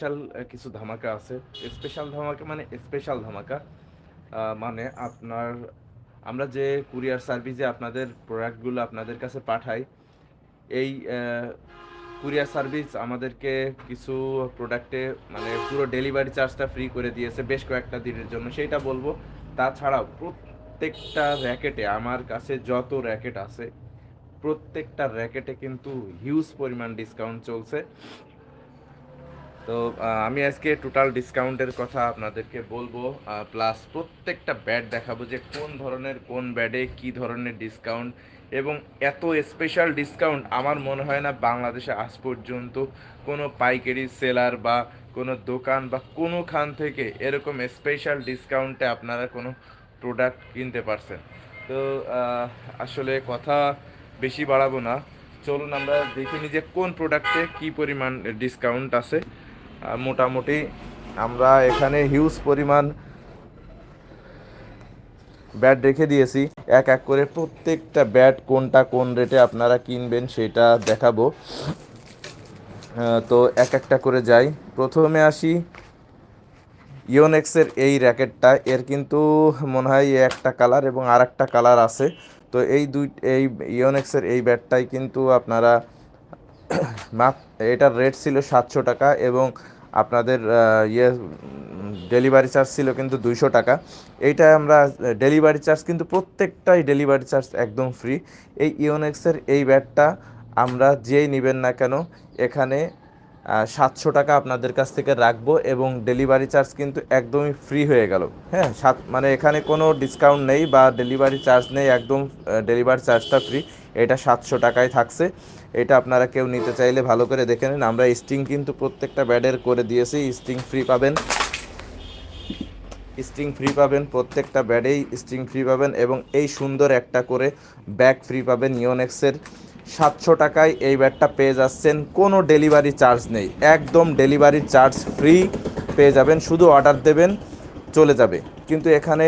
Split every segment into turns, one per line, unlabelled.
Special কিছু ধামাকা আছে। স্পেশাল ধামাকা মানে স্পেশাল ধামাকা মানে আপনার, আমরা যে কুরিয়ার সার্ভিসে আপনাদের প্রোডাক্টগুলো আপনাদের কাছে পাঠাই, এই কুরিয়ার সার্ভিস আমাদেরকে কিছু প্রোডাক্টে মানে পুরো ডেলিভারি চার্জটা ফ্রি করে দিয়েছে বেশ কয়েকটা দিনের জন্য, সেইটা বলব। তাছাড়াও প্রত্যেকটা র্যাকেটে আমার কাছে যত র্যাকেট আছে, প্রত্যেকটা র্যাকেটে কিন্তু হিউজ পরিমাণ ডিসকাউন্ট চলছে। তো আমি আজকে টোটাল ডিসকাউন্টের কথা আপনাদেরকে বলব। প্লাস প্রত্যেকটা ব্যাড দেখাবো যে কোন ধরনের, কোন ব্যাডে কি ধরনের ডিসকাউন্ট এবং এত স্পেশাল ডিসকাউন্ট আমার মনে হয় না বাংলাদেশে আজ পর্যন্ত কোনো পাইকারি সেলার বা কোনো দোকান বা কোনো খান থেকে এরকম স্পেশাল ডিসকাউন্টে আপনারা কোনো প্রোডাক্ট কিনতে পারছেন। তো আসলে কথা বেশি বাড়াবো না। চলুন আমরা দেখিনি যে কোন প্রোডাক্টে কি পরিমাণ ডিসকাউন্ট আছে। মোটামুটি আমরা এখানে হিউজ পরিমাণ ব্যাট রেখে দিয়েছি। এক এক করে প্রত্যেকটা ব্যাট কোনটা কোন রেটে আপনারা কিনবেন সেটা দেখাবো। তো এক একটা করে যাই। প্রথমে আসি ইওনেক্সের এই র্যাকেটটা এর কিন্তু মনে হয় একটা কালার এবং আর কালার আছে। তো এই দুই, এই ইওনেক্সের এই ব্যাটটাই কিন্তু আপনারা এটার রেট ছিল সাতশো টাকা এবং আপনাদের ইয়ে ডেলিভারি চার্জ ছিল কিন্তু দুইশো টাকা। এইটা আমরা ডেলিভারি চার্জ কিন্তু প্রত্যেকটাই ডেলিভারি চার্জ একদম ফ্রি এই ইওনেক্সের এই ব্যাটটা আমরা যেই নেবেন না কেন, এখানে সাতশো টাকা আপনাদের কাছ থেকে রাখব এবং ডেলিভারি চার্জ কিন্তু একদমই ফ্রি হয়ে গেল। হ্যাঁ সাত মানে এখানে কোনো ডিসকাউন্ট নেই বা ডেলিভারি চার্জ নেই, একদম ডেলিভারি চার্জটা ফ্রি এটা সাতশো টাকায় থাকছে। এটা আপনারা কেউ নিতে চাইলে ভালো করে দেখে নিন। আমরা স্টিং কিন্তু প্রত্যেকটা ব্যাডের করে দিয়েছি। স্টিং ফ্রি পাবেন। স্ট্রিং ফ্রি পাবেন। প্রত্যেকটা ব্যাডেই স্ট্রিং ফ্রি পাবেন এবং এই সুন্দর একটা করে ব্যাগ ফ্রি পাবেন ইওনেক্সের সাতশো টাকায় এই ব্যাগটা পেয়ে যাচ্ছেন। কোনো ডেলিভারি চার্জ নেই। একদম ডেলিভারি চার্জ ফ্রি পেয়ে যাবেন। শুধু অর্ডার দেবেন। চলে যাবে। কিন্তু এখানে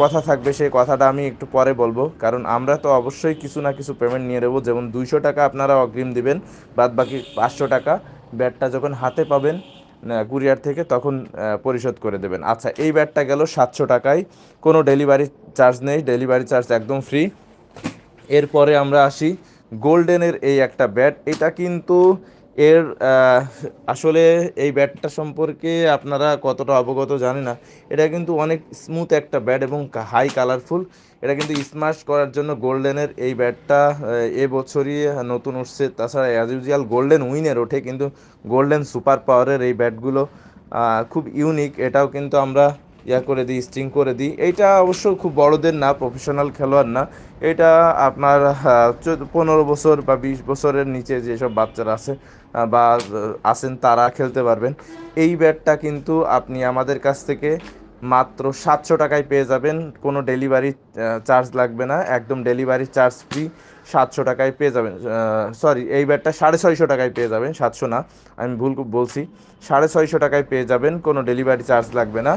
কথা থাকবে, সেই কথাটা আমি একটু পরে বলব। কারণ আমরা তো অবশ্যই কিছু না কিছু পেমেন্ট নিয়ে নেব। যেমন দুইশো টাকা আপনারা অগ্রিম দিবেন, বাদ বাকি পাঁচশো টাকা ব্যাটটা যখন হাতে পাবেন কুরিয়ার থেকে তখন পরিশোধ করে দেবেন। আচ্ছা এই ব্যাটটা গেল সাতশো টাকায়। কোনো ডেলিভারি চার্জ নেই ডেলিভারি চার্জ একদম ফ্রি এরপরে আমরা আসি। গোল্ডেনের এই একটা ব্যাট এটা কিন্তু এর আসলে এই ব্যাটটা সম্পর্কে আপনারা কতটা অবগত জানি না। এটা কিন্তু অনেক স্মুথ একটা ব্যাট এবং হাই কালারফুল এটা কিন্তু স্মাশ করার জন্য গোল্ডেনের এই ব্যাটটা এবছরই নতুন উঠছে। তাছাড়া অ্যাজ ইউজুয়াল গোল্ডেন উইনের ওঠে, কিন্তু গোল্ডেন সুপার পাওয়ারের এই ব্যাটগুলো খুব ইউনিক এটাও কিন্তু আমরা ইয়া করে দিই স্ট্রিং করে দিই। এইটা অবশ্য খুব বড়দের না প্রফেশনাল খেলোয়াড় না। এটা আপনার পনেরো বছর বা বিশ বছরের নিচে যেসব বাচ্চারা আছে বা আছেন তারা খেলতে পারবেন। এই ব্যাটটা কিন্তু আপনি আমাদের কাছ থেকে মাত্র সাতশো টাকায় পেয়ে যাবেন। কোনো ডেলিভারি চার্জ লাগবে না। একদম ডেলিভারি চার্জ ফ্রি সাতশো টাকায় পেয়ে যাবেন সরি এই ব্যাটটা সাড়ে ছয়শো টাকায় পেয়ে যাবেন, সাতশো না, আমি ভুল বলছি। সাড়ে ছয়শো টাকায় পেয়ে যাবেন, কোনো ডেলিভারি চার্জ লাগবে না।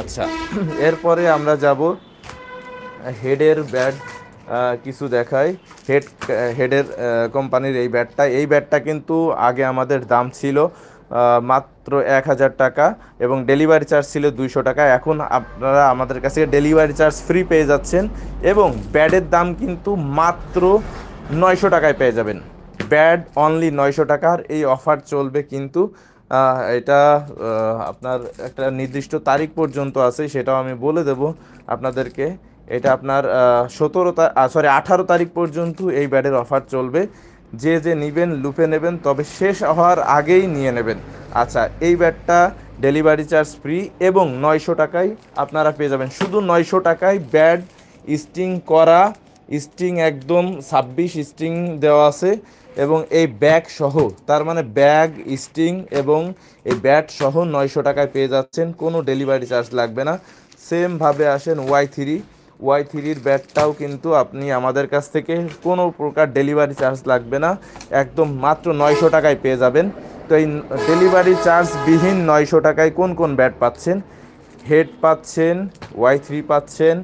আচ্ছা এরপরে আমরা যাব হেডের ব্যাট কিছু দেখাই। হেড হেডের কোম্পানির এই ব্যাটটা এই ব্যাটটা কিন্তু আগে আমাদের দাম ছিল মাত্র এক হাজার টাকা এবং ডেলিভারি চার্জ ছিল দুইশো টাকা। এখন আপনারা আমাদের কাছে ডেলিভারি চার্জ ফ্রি পেয়ে যাচ্ছেন এবং ব্যাডের দাম কিন্তু মাত্র নয়শো টাকায় পেয়ে যাবেন। ব্যাড অনলি নয়শো টাকার এই অফার চলবে কিন্তু এটা আপনার একটা নির্দিষ্ট তারিখ পর্যন্ত আছে, সেটাও আমি বলে দেব আপনাদেরকে। এটা আপনার সতেরো সরি আঠারো তারিখ পর্যন্ত এই ব্যাডের অফার চলবে। যে যে নেবেন, লুপে নেবেন, তবে শেষ হওয়ার আগেই নিয়ে নেবেন। আচ্ছা এই ব্যাটটা ডেলিভারি চার্জ ফ্রি এবং নয়শো টাকায় আপনারা পেয়ে যাবেন। শুধু নয়শো টাকায় ব্যাড স্টিং করা, স্টিং একদম ছাব্বিশ স্টিং দেওয়া আছে এবং এই ব্যাগ সহ, তার মানে ব্যাগ, স্টিং এবং এই ব্যাট সহ নয়শো টাকায় পেয়ে যাচ্ছেন। কোনো ডেলিভারি চার্জ লাগবে না। সেমভাবে আসেন ওয়াই থ্রি। ওয়াই থ্রির ব্যাটটাও কিন্তু আপনি আমাদের কাছ থেকে কোনো প্রকার ডেলিভারি চার্জ লাগবে না। একদম মাত্র নয়শো টাকায় পেয়ে যাবেন। তো এই ডেলিভারি চার্জ বিহীন নয়শো টাকায় কোন কোন ব্যাট পাচ্ছেন? হেড পাচ্ছেন ওয়াই থ্রি পাচ্ছেন,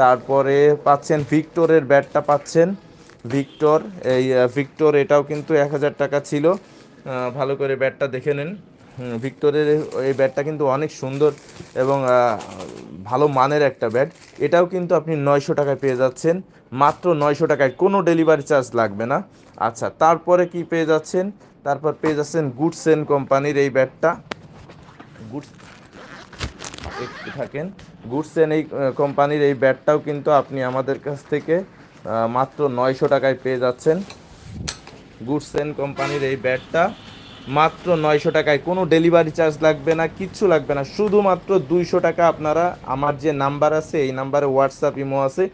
তারপরে পাচ্ছেন ভিক্টরের ব্যাটটা পাচ্ছেন। ভিক্টর এই ভিক্টর এটাও কিন্তু এক হাজার টাকা ছিল। ভালো করে ব্যাটটা দেখে নেন। ভিক্টরের এই ব্যাটটা কিন্তু অনেক সুন্দর এবং ভালো মানের একটা ব্যাট। এটাও কিন্তু আপনি নয়শো টাকায় পেয়ে যাচ্ছেন। মাত্র নয়শো টাকায় কোনো ডেলিভারি চার্জ লাগবে না। আচ্ছা তারপরে কি পেয়ে যাচ্ছেন? তারপর পেয়ে যাচ্ছেন গুডসেন কোম্পানির এই ব্যাটটা। গুডস একটু থাকেন। গুডসেন এই কোম্পানির এই ব্যাটটাও কিন্তু আপনি আমাদের কাছ থেকে মাত্র নয়শো টাকায় পেয়ে যাচ্ছেন। গুডসেন কোম্পানির এই ব্যাটটা। মাত্র নয়শো টাকায়। কোনো ডেলিভারি চার্জ লাগবে না, কিচ্ছু লাগবে না। শুধুমাত্র দুইশো টাকা আপনারা, আমার যে নাম্বার আছে, এই নাম্বারে হোয়াটসঅ্যাপ ইমো আছে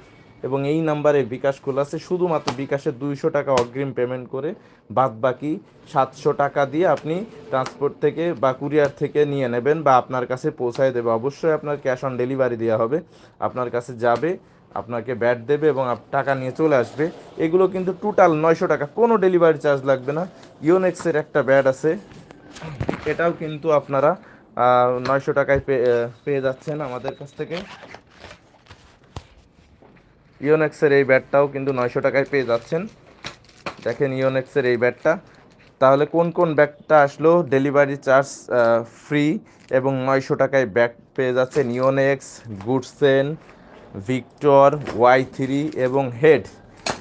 এবং এই নাম্বারে বিকাশ খোলা আছে। শুধুমাত্র বিকাশে দুইশো টাকা অগ্রিম পেমেন্ট করে বাদ বাকি সাতশো টাকা দিয়ে আপনি ট্রান্সপোর্ট থেকে বা কুরিয়ার থেকে নিয়ে নেবেন বা আপনার কাছে পৌঁছায় দেবে। অবশ্যই আপনার ক্যাশ অন ডেলিভারি দেওয়া হবে। আপনার কাছে যাবে আপনাকে ব্যাট দেবে এবং টাকা নিয়ে চলে আসবে। এগুলো কিন্তু টোটাল নয়শো টাকা। কোনো ডেলিভারি চার্জ লাগবে না। ইওনেক্সের একটা ব্যাট আছে। এটাও কিন্তু আপনারা নয়শো টাকায় পেয়ে পেয়ে যাচ্ছেন আমাদের কাছ থেকে। ইওনেক্সের এই ব্যাটটাও কিন্তু নয়শো টাকায় পেয়ে যাচ্ছেন। দেখেন ইওনেক্সের এই ব্যাটটা। তাহলে কোন কোন ব্যাগটা আসলো? ডেলিভারি চার্জ ফ্রি এবং নয়শো টাকায় ব্যাগ পেয়ে যাচ্ছেন ইওনেক্স গুডসেন ভিক্টর ওয়াই থ্রি এবং হেড,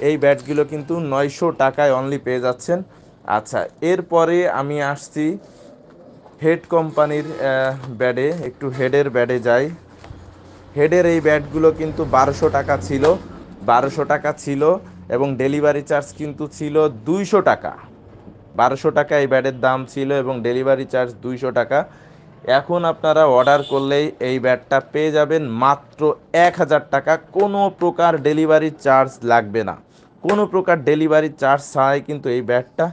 এই ব্যাটগুলো কিন্তু নয়শো টাকায় অনলি পেয়ে যাচ্ছেন। আচ্ছা এরপরে আমি আসছি হেড কোম্পানির ব্যাডে একটু হেডের ব্যাডে যাই। হেডের এই ব্যাটগুলো কিন্তু বারোশো টাকা ছিল, বারোশো টাকা ছিল এবং ডেলিভারি চার্জ কিন্তু ছিল দুইশো টাকা। বারোশো টাকা এই ব্যাটের দাম ছিল এবং ডেলিভারি চার্জ দুইশো টাকা। এখন আপনারা অর্ডার করলেই এই ব্যাটটা পেয়ে যাবেন মাত্র এক হাজার টাকা। কোনো প্রকার ডেলিভারি চার্জ লাগবে না। কোনো প্রকার ডেলিভারি চার্জ ছাড়াই কিন্তু এই ব্যাটটা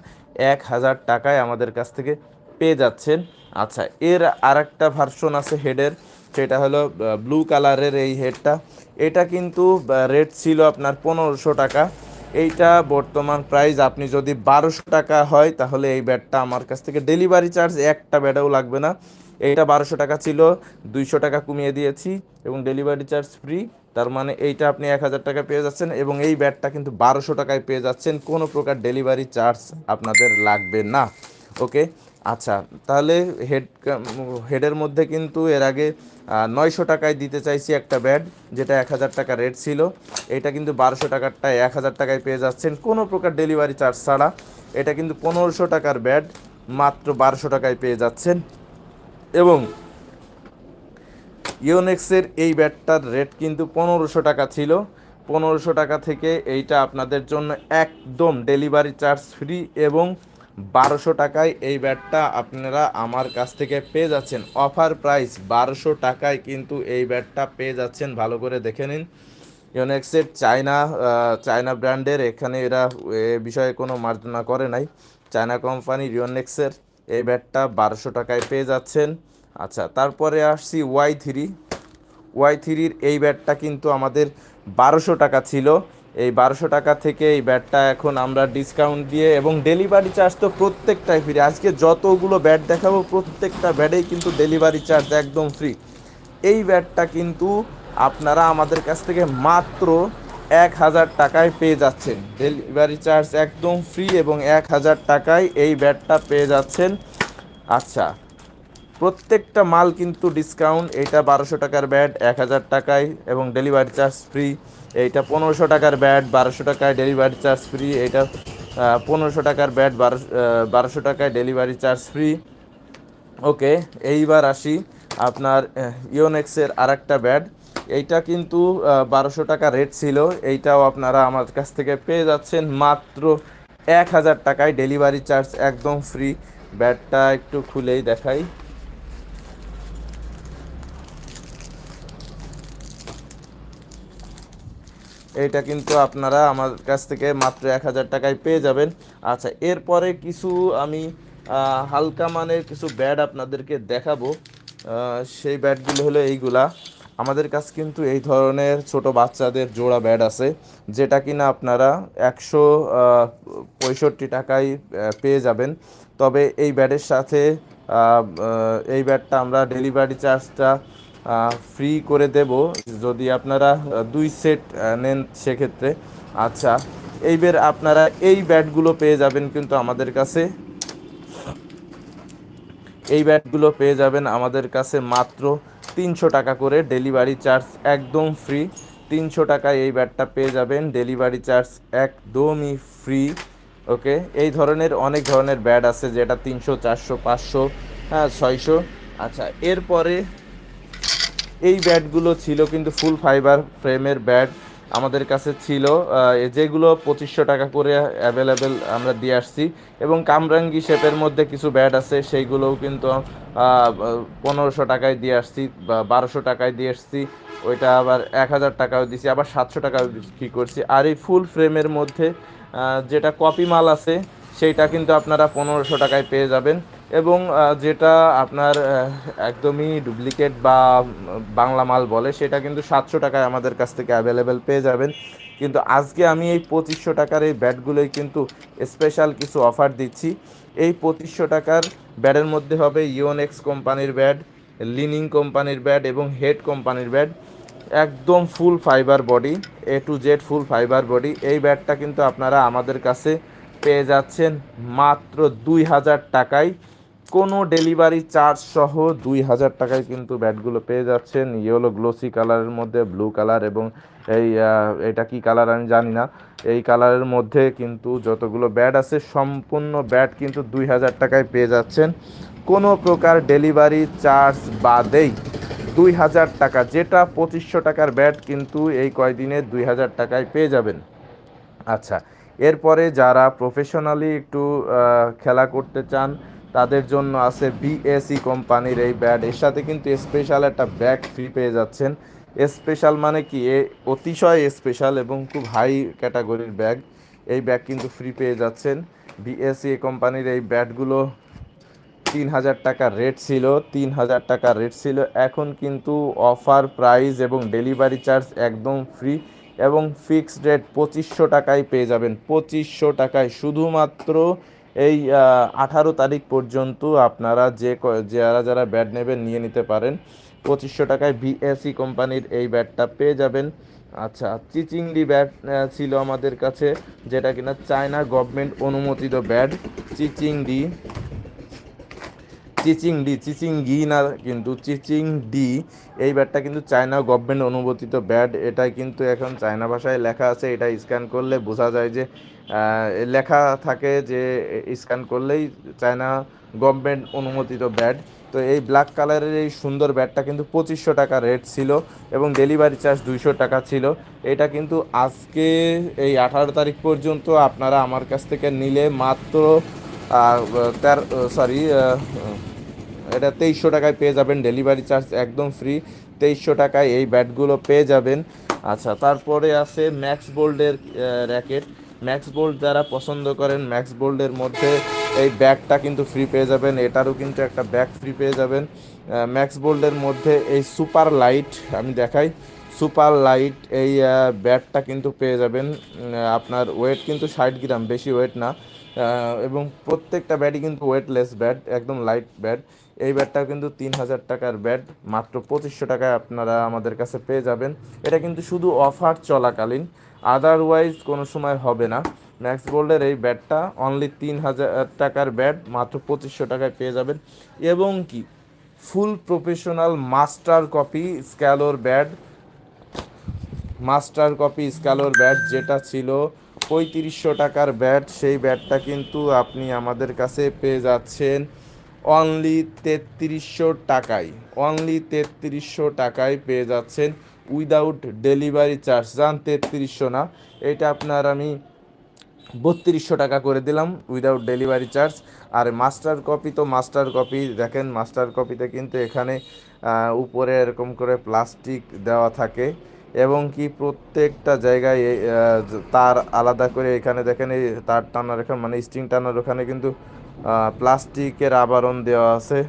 এক হাজার টাকায় আমাদের কাছ থেকে পেয়ে যাচ্ছেন। আচ্ছা এর আরেকটা ভার্সন আছে হেডের সেটা হলো ব্লু কালারের এই হেডটা এটা কিন্তু রেট ছিল আপনার পনেরোশো টাকা। এইটা বর্তমান প্রাইস আপনি যদি বারোশো টাকা হয়, তাহলে এই ব্যাটটা আমার কাছ থেকে ডেলিভারি চার্জ একটা ব্যাটাও লাগবে না। এইটা বারোশো টাকা ছিল, দুইশো টাকা কমিয়ে দিয়েছি এবং ডেলিভারি চার্জ ফ্রি তার মানে এইটা আপনি এক হাজার টাকা পেয়ে যাচ্ছেন এবং এই ব্যাটটা কিন্তু বারোশো টাকায় পেয়ে যাচ্ছেন, কোনো প্রকার ডেলিভারি চার্জ আপনাদের লাগবে না। ওকে আচ্ছা তাহলে হেড হেডের মধ্যে কিন্তু এর আগে নয়শো টাকায় দিতে চাইছি একটা ব্যাড যেটা এক হাজার টাকা রেট ছিল। এটা কিন্তু বারোশো টাকারটা এক হাজার টাকায় পেয়ে যাচ্ছেন, কোনো প্রকার ডেলিভারি চার্জ ছাড়া। এটা কিন্তু পনেরোশো টাকার ব্যাড মাত্র বারোশো টাকায় পেয়ে যাচ্ছেন। এবং ইওনেক্সের এই ব্যাটটার রেট কিন্তু পনেরোশো টাকা ছিল। পনেরোশো টাকা থেকে এইটা আপনাদের জন্য একদম ডেলিভারি চার্জ ফ্রি এবং বারোশো টাকায় এই ব্যাটটা আপনারা আমার কাছ থেকে পেয়ে যাচ্ছেন। অফার প্রাইস বারোশো টাকায় কিন্তু এই ব্যাটটা পেয়ে যাচ্ছেন। ভালো করে দেখে নিন। ইওনেক্সের চায়না চায়না ব্র্যান্ডের এখানে এরা এ বিষয়ে কোনো মার্জনা করে নাই। চায়না কোম্পানির ইওনেক্সের এই ব্যাটটা বারোশো টাকায় পেয়ে যাচ্ছেন। আচ্ছা তারপরে আসছি ওয়াই থ্রি। ওয়াই থ্রির এই ব্যাটটা কিন্তু আমাদের বারোশো টাকা ছিল। এই বারোশো টাকা থেকে এই ব্যাটটা এখন আমরা ডিসকাউন্ট দিয়ে এবং ডেলিভারি চার্জ তো প্রত্যেকটাই ফ্রি আজকে যতগুলো ব্যাট দেখাবো প্রত্যেকটা ব্যাটেই কিন্তু ডেলিভারি চার্জ একদম ফ্রি এই ব্যাটটা কিন্তু আপনারা আমাদের কাছ থেকে মাত্র এক হাজার টাকায় পেয়ে যাচ্ছেন। ডেলিভারি চার্জ একদম ফ্রি এবং এক হাজার টাকায় এই ব্যাটটা পেয়ে যাচ্ছেন। আচ্ছা প্রত্যেকটা মাল কিন্তু ডিসকাউন্ট এইটা বারোশো টাকার ব্যাট এক হাজার টাকায় এবং ডেলিভারি চার্জ ফ্রি এইটা পনেরোশো টাকার ব্যাট বারোশো টাকায় ডেলিভারি চার্জ ফ্রি এইটা পনেরোশো টাকার ব্যাট বারোশো বারোশো টাকায় ডেলিভারি চার্জ ফ্রি ওকে এইবার আসি আপনার ইওনেক্সের আর একটা ব্যাট এইটা কিন্তু বারোশো টাকা রেট ছিল। এইটাও আপনারা আমার কাছ থেকে পেয়ে যাচ্ছেন মাত্র এক হাজার টাকায় ডেলিভারি চার্জ একদম ফ্রি ব্যাটটা একটু খুলেই দেখাই। এইটা কিন্তু আপনারা আমার কাছ থেকে মাত্র এক হাজার টাকায় পেয়ে যাবেন। আচ্ছা এরপরে কিছু আমি হালকা মানের কিছু ব্যাট আপনাদেরকে দেখাবো। সেই ব্যাটগুলো হলো এইগুলা। আমাদের কাছে কিন্তু এই ধরনের ছোট বাচ্চাদের জোড়া ব্যাট আছে, যেটা কিনা আপনারা একশো পঁয়ষট্টি টাকায় পেয়ে যাবেন। তবে এই ব্যাটের সাথে এই ব্যাটটা আমরা ডেলিভারি চার্জটা ফ্রি করে দেব। যদি আপনারা দুই সেট নেন সেক্ষেত্রে। আচ্ছা এই এইবার আপনারা এই ব্যাটগুলো পেয়ে যাবেন কিন্তু আমাদের কাছে। এই ব্যাটগুলো পেয়ে যাবেন আমাদের কাছে মাত্র তিনশো টাকা করে ডেলিভারি চার্জ একদম ফ্রি। তিনশো টাকায় এই ব্যাটটা পেয়ে যাবেন। ডেলিভারি চার্জ একদমই ফ্রি। ওকে? এই ধরনের, অনেক ধরনের ব্যাট আছে যেটা তিনশো, চারশো, পাঁচশো হ্যাঁ ছয়শো। আচ্ছা এরপরে এই ব্যাটগুলো ছিল কিন্তু ফুল ফাইবার ফ্রেমের ব্যাট। আমাদের কাছে ছিল যেগুলো পঁচিশশো টাকা করে অ্যাভেলেবেল আমরা দিয়ে আসছি। এবং কামরাঙ্গি শেপের মধ্যে কিছু ব্যাট আছে, সেইগুলোও কিন্তু পনেরোশো টাকায় দিয়ে আসছি, বা বারোশো টাকায় দিয়ে আসছি। ওইটা আবার এক হাজার টাকাও দিছি, আবার সাতশো টাকাও বিক্রি করছি। আর এই ফুল ফ্রেমের মধ্যে যেটা কপি মাল আছে, সেইটা কিন্তু আপনারা পনেরোশো টাকায় পেয়ে যাবেন। এবং যেটা আপনার একদমই ডুপ্লিকেট বা বাংলা মাল বলে, সেটা কিন্তু সাতশো টাকায় আমাদের কাছ থেকে অ্যাভেলেবেল পেয়ে যাবেন। কিন্তু আজকে আমি এই পঁচিশশো টাকার এই ব্যাটগুলোই কিন্তু স্পেশাল কিছু অফার দিচ্ছি। এই পঁচিশশো টাকার ব্যাটের মধ্যে হবে ইওনেক্স কোম্পানির ব্যাট লিনিং কোম্পানির ব্যাট এবং হেড কোম্পানির ব্যাট। একদম full fibre body A to Z full fibre body এই ব্যাটটা কিন্তু আপনারা আমাদের কাছে পেয়ে যাচ্ছেন মাত্র দুই হাজার টাকায়। কোনো ডেলিভারি চার্জ সহ দুই হাজার টাকায় কিন্তু ব্যাটগুলো পেয়ে যাচ্ছেন। ইয়েলো গ্লোসি কালারের মধ্যে, ব্লু কালার এবং এই এটা কি কালার আমি জানি না। এই কালারের মধ্যে কিন্তু যতগুলো ব্যাট আছে, সম্পূর্ণ ব্যাট কিন্তু দুই হাজার টাকায় পেয়ে যাচ্ছেন। কোনো প্রকার ডেলিভারি চার্জ বাদেই দুই হাজার টাকা, যেটা পঁচিশশো টাকার ব্যাট কিন্তু এই কয়দিনে দুই হাজার টাকায় পেয়ে যাবেন। আচ্ছা এরপরে যারা প্রফেশনালি একটু খেলা করতে চান তাদের জন্য আছে বিএসি কোম্পানির এই ব্যাট। এর সাথে কিন্তু স্পেশাল একটা ব্যাগ ফ্রি পেয়ে যাচ্ছেন। স্পেশাল মানে কি? এ অতিশয় স্পেশাল এবং খুব হাই ক্যাটাগরির ব্যাগ। এই ব্যাগ কিন্তু ফ্রি পেয়ে যাচ্ছেন। বিএসি কোম্পানির এই ব্যাটগুলো তিন হাজার টাকা রেট ছিল তিন হাজার টাকা রেট ছিল। এখন কিন্তু অফার প্রাইস এবং ডেলিভারি চার্জ একদম ফ্রি এবং ফিক্সড রেট পঁচিশশো টাকায় পেয়ে যাবেন। পঁচিশশো টাকায় শুধুমাত্র এই আঠারো তারিখ পর্যন্ত আপনারা যে যারা যারা ব্যাট নেবেন নিয়ে নিতে পারেন। পঁচিশশো টাকায় বিএসি কোম্পানির এই ব্যাটটা পেয়ে যাবেন। আচ্ছা চিচিংডি ব্যাট ছিল আমাদের কাছে, যেটা কিনা চায়না গভর্নমেন্ট অনুমোদিত ব্যাট, চিচিংডি। চিচিং ডি চিচিং গি না কিন্তু চিচিং ডি এই ব্যাটটা কিন্তু চায়না গভর্নমেন্ট অনুমোদিত ব্যাট। এটা কিন্তু এখন চায়না ভাষায় লেখা আছে, এটা স্ক্যান করলে বোঝা যায় যে লেখা থাকে যে স্ক্যান করলেই চায়না গভর্নমেন্ট অনুমোদিত ব্যাড তো এই ব্ল্যাক কালারের এই সুন্দর ব্যাটটা কিন্তু পঁচিশশো টাকা রেট ছিল এবং ডেলিভারি চার্জ দুইশো টাকা ছিল। এটা কিন্তু আজকে এই আঠারো তারিখ পর্যন্ত আপনারা আমার কাছ থেকে নিলে মাত্র তের সরি এটা তেইশশো টাকায় পেয়ে যাবেন। ডেলিভারি চার্জ একদম ফ্রি। তেইশশো টাকায় এই ব্যাটগুলো পেয়ে যাবেন। আচ্ছা তারপরে আছে ম্যাক্স বোল্ডের র্যাকেট। ম্যাক্স বোল্ড যারা পছন্দ করেন ম্যাক্স বোল্ডের মধ্যে এই ব্যাগটা কিন্তু ফ্রি পেয়ে যাবেন। এটারও কিন্তু একটা ব্যাগ ফ্রি পেয়ে যাবেন। ম্যাক্স বোল্ডের মধ্যে এই সুপার লাইট আমি দেখাই সুপার লাইট এই ব্যাটটা কিন্তু পেয়ে যাবেন। আপনার ওয়েট কিন্তু ষাট গ্রাম, বেশি ওয়েট না। এবং প্রত্যেকটা ব্যাটই কিন্তু ওয়েটলেস ব্যাট একদম লাইট ব্যাট এই ব্যাটটাও কিন্তু তিন হাজার টাকার ব্যাট মাত্র পঁচিশশো টাকায় আপনারা আমাদের কাছে পেয়ে যাবেন। এটা কিন্তু শুধু অফার চলাকালীন। আদারওয়াইজ কোনো সময় হবে না। ম্যাক্স বোল্ডের এই ব্যাটটা অনলি তিন হাজার টাকার ব্যাট, মাত্র পঁচিশশো টাকায় পেয়ে যাবেন। এবং কি ফুল প্রফেশনাল মাস্টার কপি স্ক্যালোর ব্যাট মাস্টার কপি স্কালোর ব্যাট যেটা ছিল পঁয়ত্রিশশো টাকার ব্যাট, সেই ব্যাটটা কিন্তু আপনি আমাদের কাছে পেয়ে যাচ্ছেন অনলি তেত্রিশশো টাকায়। অনলি তেত্রিশশো টাকায় পেয়ে যাচ্ছেন। Without delivery charge. যান তেত্রিশশো না, এটা আপনার আমি বত্রিশশো টাকা করে দিলাম উইদাউট ডেলিভারি চার্জ। আর মাস্টার কপি তো মাস্টার কপি, দেখেন মাস্টার কপিতে কিন্তু এখানে উপরে এরকম করে প্লাস্টিক দেওয়া থাকে এবং কি প্রত্যেকটা জায়গায় তার আলাদা করে এখানে দেখেন এই তার টানার এখানে মানে স্ট্রিং টানার ওখানে কিন্তু প্লাস্টিকের আবরণ দেওয়া আছে।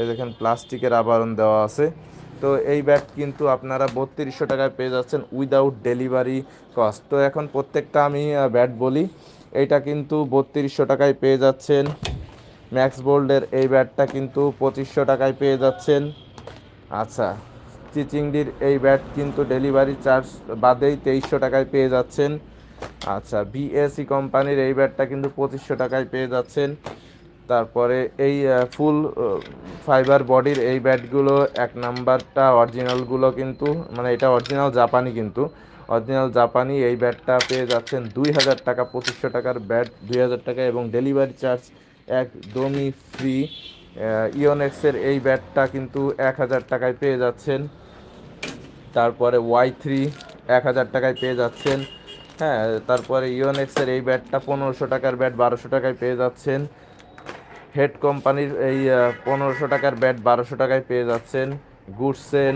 এই দেখেন, প্লাস্টিকের আবরণ দেওয়া আছে। তো এই ব্যাট কিন্তু আপনারা বত্রিশশো টাকায় পেয়ে যাচ্ছেন উইদাউট ডেলিভারি কস্ট তো এখন প্রত্যেকটা আমি ব্যাট বলি এইটা কিন্তু বত্রিশশো টাকায় পেয়ে যাচ্ছেন। ম্যাক্স বোল্ডের এই ব্যাটটা কিন্তু পঁচিশশো টাকায় পেয়ে যাচ্ছেন। আচ্ছা চিচিংডির এই ব্যাট কিন্তু ডেলিভারি চার্জ বাদেই তেইশশো টাকায় পেয়ে যাচ্ছেন। আচ্ছা বিএসি কোম্পানির এই ব্যাটটা কিন্তু পঁচিশশো টাকায় পেয়ে যাচ্ছেন। তারপরে এই ফুল ফাইবার বডির এই ব্যাটগুলো এক নাম্বারটা অরিজিনালগুলো কিন্তু মানে এটা অরিজিনাল জাপানি কিন্তু অরিজিনাল জাপানি এই ব্যাটটা পেয়ে যাচ্ছেন দুই হাজার টাকা, পঁচিশশো টাকার ব্যাট দুই হাজার টাকা এবং ডেলিভারি চার্জ একদমই ফ্রি ইওনেক্সের এই ব্যাটটা কিন্তু এক হাজার টাকায় পেয়ে যাচ্ছেন। তারপরে ওয়াই থ্রি এক হাজার টাকায় পেয়ে যাচ্ছেন। হ্যাঁ তারপরে ইওনেক্সের এই ব্যাটটা পনেরোশো টাকার ব্যাট বারোশো টাকায় পেয়ে যাচ্ছেন। হেড কোম্পানির এই পনেরোশো টাকার ব্যাট বারোশো টাকায় পেয়ে যাচ্ছেন গুডসেন।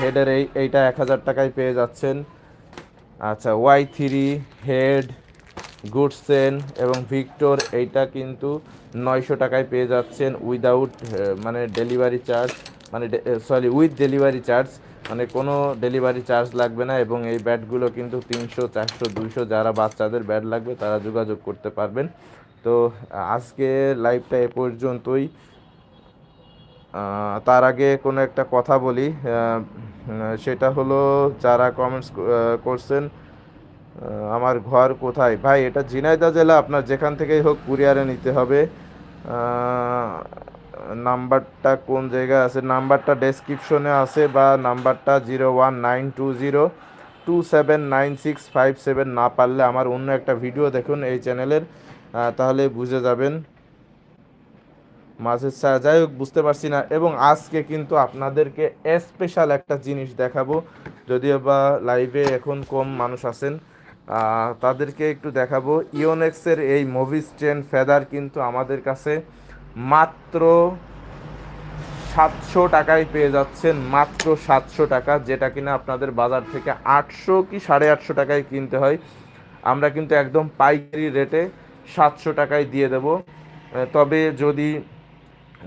হেডের এই, এইটা এক হাজার টাকায় পেয়ে যাচ্ছেন। আচ্ছা ওয়াই থ্রি হেড, গুডসেন এবং ভিক্টর, এইটা কিন্তু নয়শো টাকায় পেয়ে যাচ্ছেন উইদাউট মানে ডেলিভারি চার্জ মানে সরি, উইথ ডেলিভারি চার্জ মানে কোনো ডেলিভারি চার্জ লাগবে না এবং এই ব্যাটগুলো কিন্তু তিনশো, চারশো, দুইশো যারা বাচ্চাদের ব্যাট লাগবে তারা যোগাযোগ করতে পারবেন। তো আজকে লাইভটা এ পর্যন্তই। তার আগে কোনো একটা কথা বলি। সেটা হলো, যারা কমেন্টস করছেন আমার ঘর কোথায়? ভাই, এটা ঝিনাইদহ জেলা, আপনার যেখান থেকেই হোক, কুরিয়ারে নিতে হবে। নাম্বারটা কোন জায়গায় আছে? নাম্বারটা ডেসক্রিপশনে আছে বা নাম্বারটা zero one nine two zero two seven nine six five seven না পারলে আমার অন্য একটা ভিডিও দেখুন এই চ্যানেলের তাহলে বুঝে যাবেন। মাছের ছায়া, যাই হোক, বুঝতে পারছি না। এবং আজকে কিন্তু আপনাদেরকে স্পেশাল একটা জিনিস দেখাবো। যদিও বা লাইভে এখন কম মানুষ আছেন তাদেরকে একটু দেখাবো। ইওনেক্সের এই মুভি স্ট্যান্ড ফেদার কিন্তু আমাদের কাছে মাত্র সাতশো টাকায় পেয়ে যাচ্ছেন। মাত্র সাতশো টাকা, যেটা কিনা আপনাদের বাজার থেকে আটশো কি সাড়ে আটশো টাকায় কিনতে হয়। আমরা কিন্তু একদম পাইকারি রেটে সাতশো টাকায় দিয়ে দেব। তবে যদি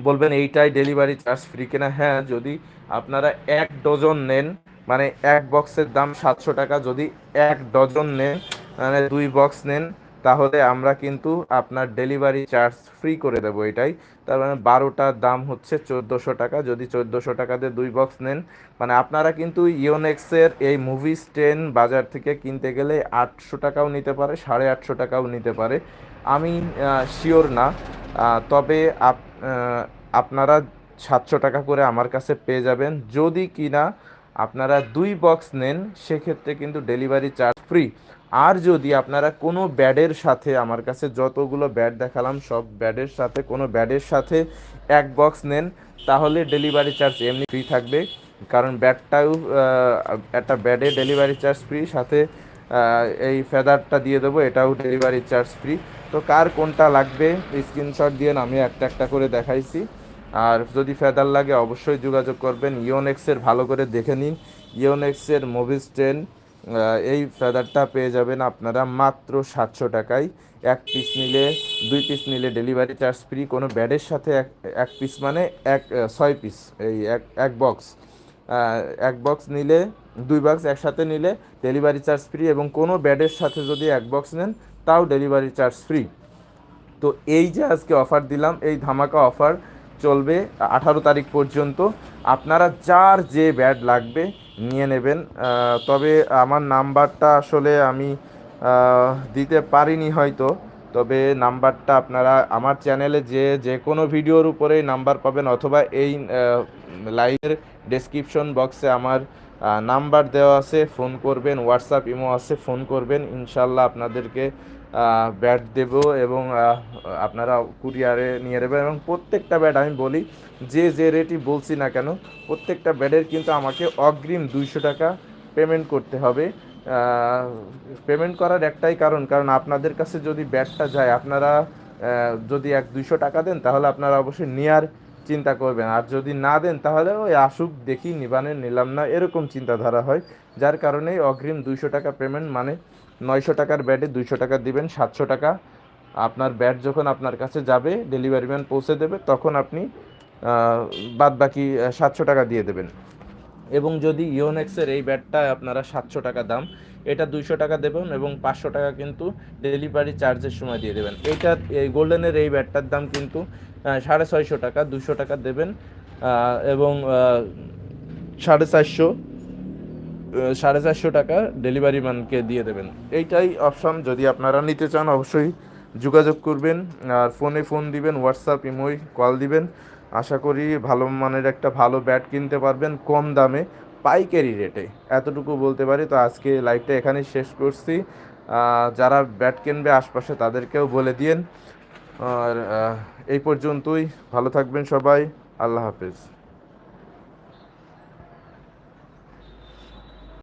বলবেন এইটাই ডেলিভারি চার্জ ফ্রি কিনা হ্যাঁ যদি আপনারা এক ডজন নেন মানে এক বক্সের দাম সাতশো টাকা, যদি এক ডজন নেন মানে দুই বক্স নেন তাহলে আমরা কিন্তু আপনার ডেলিভারি চার্জ ফ্রি করে দেবো এটাই। তার মানে বারোটার দাম হচ্ছে চোদ্দোশো টাকা। যদি চোদ্দোশো টাকাতে দুই বক্স নেন মানে আপনারা কিন্তু ইওনেক্সের এই মুভি স্টেন বাজার থেকে কিনতে গেলে আটশো টাকাও নিতে পারে, সাড়ে আটশো টাকাও নিতে পারে। আমি শিওর না। তবে আপ আপনারা সাতশো টাকা করে আমার কাছে পেয়ে যাবেন। যদি কিনা আপনারা দুই বক্স নেন, সেক্ষেত্রে কিন্তু ডেলিভারি চার্জ ফ্রি আর যদি আপনারা কোনো ব্যাডের সাথে আমার কাছে যতগুলো ব্যাড দেখালাম, সব ব্যাডের সাথে, কোনো ব্যাডের সাথে এক বক্স নেন, তাহলে ডেলিভারি চার্জ এমনি ফ্রি থাকবে। কারণ ব্যাডটাও একটা ব্যাডে ডেলিভারি চার্জ ফ্রি সাথে এই ফেদারটা দিয়ে দেবো, এটাও ডেলিভারি চার্জ ফ্রি তো কার কোনটা লাগবে স্ক্রিনশট দিয়ে আমি একটা একটা করে দেখাইছি। আর যদি ফেদার লাগে, অবশ্যই যোগাযোগ করবেন। ইওনেক্সের ভালো করে দেখে নিন। ইওনেক্সের মুভিস টেন এই ফেদারটা পেয়ে যাবেন আপনারা মাত্র সাতশো টাকায়। এক পিস নিলে, দুই পিস নিলে ডেলিভারি চার্জ ফ্রি কোনো ব্যাডের সাথে এক এক পিস মানে এক ছয় পিস এই এক এক বক্স এক বক্স নিলে, দুই বক্স একসাথে নিলে ডেলিভারি চার্জ ফ্রি এবং কোনো ব্যাডের সাথে যদি এক বক্স নেন, তাও ডেলিভারি চার্জ ফ্রি তো এই যে আজকে অফার দিলাম, এই ধামাকা অফার চলবে আঠারো তারিখ পর্যন্ত। আপনারা যার যে ব্যাড লাগবে নিয়ে নেবেন। তবে আমার নাম্বারটা আসলে আমি দিতে পারিনি হয়তো। তবে নাম্বারটা আপনারা আমার চ্যানেলে যে যে কোনো ভিডিওর উপরেই নাম্বার পাবেন অথবা এই লাইভের ডেসক্রিপশন বক্সে আমার নাম্বার দেওয়া আছে। ফোন করবেন হোয়াটসঅ্যাপ ইমো আছে, ফোন করবেন। ইনশাল্লাহ আপনাদেরকে ব্যাট দেব এবং আপনারা কুরিয়ারে নিয়ে নেবেন এবং প্রত্যেকটা ব্যাট আমি বলি, যে যে রেটই বলছি না কেন, প্রত্যেকটা ব্যাটের কিন্তু আমাকে অগ্রিম দুইশো টাকা পেমেন্ট করতে হবে। পেমেন্ট করার একটাই কারণ কারণ আপনাদের কাছে যদি ব্যাটটা যায়, আপনারা যদি এক দুইশো টাকা দেন, তাহলে আপনারা অবশ্যই নেয়ার চিন্তা করবেন। আর যদি না দেন, তাহলে ওই আসুক, দেখি, নিবানে নিলাম না, এরকম চিন্তাধারা হয়, যার কারণেই অগ্রিম দুইশো টাকা পেমেন্ট মানে নয়শো টাকার ব্যাটে দুইশো টাকা দিবেন, সাতশো টাকা। আপনার ব্যাট যখন আপনার কাছে যাবে ডেলিভারি ম্যান পৌঁছে দেবে, তখন আপনি বাদ বাকি সাতশো টাকা দিয়ে দেবেন। এবং যদি ইওনেক্সের এই ব্যাটটা আপনারা সাতশো টাকা দাম, এটা দুইশো টাকা দেবেন এবং পাঁচশো টাকা কিন্তু ডেলিভারি চার্জের সময় দিয়ে দেবেন। এইটা এই গোল্ডেনের এই ব্যাটটার দাম কিন্তু সাড়ে ছয়শো টাকা দুশো টাকা দেবেন এবং সাড়ে চারশো সাড়ে চারশো টাকা ডেলিভারি ম্যানকে দিয়ে দেবেন। এইটাই অপশন যদি আপনারা নিতে চান, অবশ্যই যোগাযোগ করবেন, আর ফোনে ফোন দিবেন হোয়াটসঅ্যাপ ইমোই কল দিবেন। আশা করি ভালো মানের একটা ভালো ব্যাট কিনতে পারবেন কম দামে, পাইকারি রেটে এতটুকু বলতে পারি, তো আজকে লাইভটা এখানেই শেষ করছি। যারা ব্যাট কিনবে আশপাশে তাদেরকেও বলে দিয়েন। আর এই পর্যন্তই। ভালো থাকবেন সবাই। আল্লাহ হাফেজ।